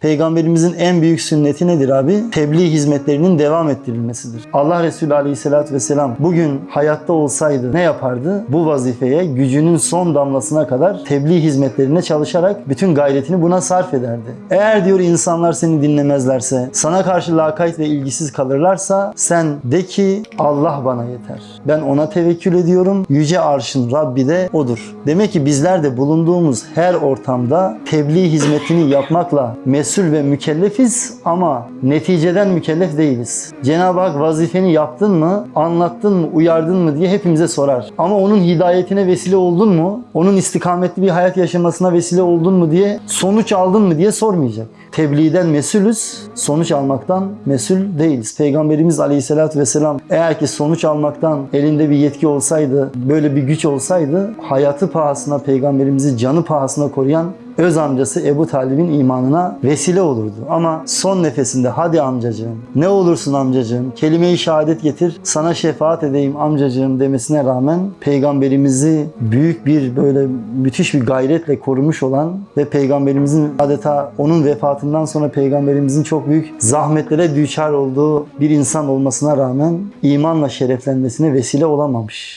Peygamberimizin en büyük sünneti nedir abi? Tebliğ hizmetlerinin devam ettirilmesidir. Allah Resulü Aleyhisselatü Vesselam bugün hayatta olsaydı ne yapardı? Bu vazifeye gücünün son damlasına kadar tebliğ hizmetlerine çalışarak bütün gayretini buna sarf ederdi. Eğer diyor insanlar seni dinlemezlerse, sana karşı lakayt ve ilgisiz kalırlarsa sen de ki Allah bana yeter. Ben ona tevekkül ediyorum. Yüce arşın Rabbi de odur. Demek ki bizler de bulunduğumuz her ortamda tebliğ hizmetini yapmakla mesul ve mükellefiz ama neticeden mükellef değiliz. Cenab-ı Hak vazifeni yaptın mı, anlattın mı, uyardın mı diye hepimize sorar. Ama onun hidayetine vesile oldun mu, onun istikametli bir hayat yaşamasına vesile oldun mu diye, sonuç aldın mı diye sormayacak. Tebliğden mesulüz, sonuç almaktan mesul değiliz. Peygamberimiz Aleyhisselatü Vesselam eğer ki sonuç almaktan elinde bir yetki olsaydı, böyle bir güç olsaydı hayatı pahasına, peygamberimizi canı pahasına koruyan öz amcası Ebu Talib'in imanına vesile olurdu. Ama son nefesinde hadi amcacığım, ne olursun amcacığım, kelime-i şehadet getir, sana şefaat edeyim amcacığım demesine rağmen peygamberimizi büyük bir böyle müthiş bir gayretle korumuş olan ve peygamberimizin adeta onun vefatından sonra peygamberimizin çok büyük zahmetlere düçar olduğu bir insan olmasına rağmen imanla şereflenmesine vesile olamamış.